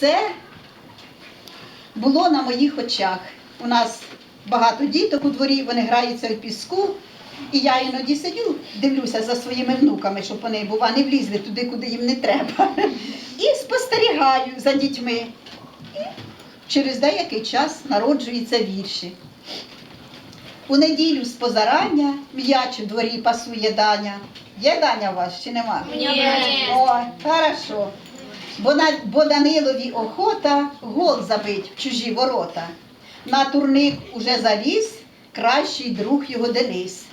Це було на моїх очах. У нас багато діток у дворі, вони граються в піску. І я іноді сидю, дивлюся за своїми внуками, щоб вони, бува, не влізли туди, куди їм не треба. І спостерігаю за дітьми. І через деякий час народжуються вірші. У неділю з позарання м'яч у дворі пасує Даня. Є Даня у вас чи нема? Ні. Ой, хорошо. Бо, Данилові охота гол забить в чужі ворота. На турник уже заліз кращий друг його Денис.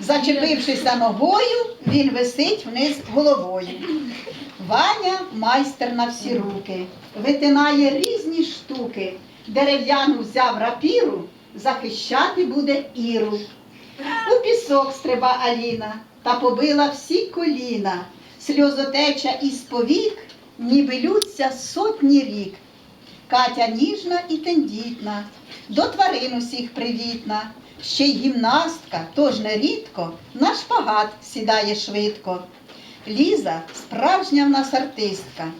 Зачепившися ногою, він висить вниз головою. Ваня майстер на всі руки, витинає різні штуки. Дерев'яну взяв рапіру, захищати буде Іру. У пісок стриба Аліна та побила всі коліна. Сльозотеча із повік, ніби лються сотні рік. Катя ніжна і тендітна, до тварин усіх привітна. Ще й гімнастка, тож нерідко на шпагат сідає швидко. Ліза справжня в нас артистка.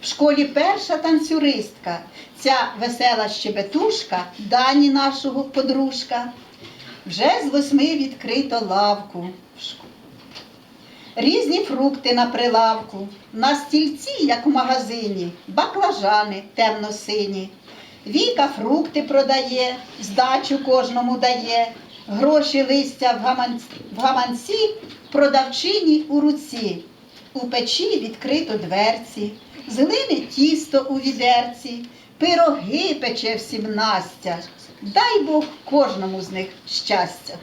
В школі перша танцюристка. Ця весела щебетушка, дані нашого подружка. Вже з восьми відкрито лавку. Різні фрукти на прилавку, на стільці, як у магазині, баклажани темно-сині. Віка фрукти продає, здачу кожному дає, гроші листя в гаманці, продавчині у руці. У печі відкрито дверці, з глини тісто у відерці, пироги пече всім Настя. Дай Бог кожному з них щастя.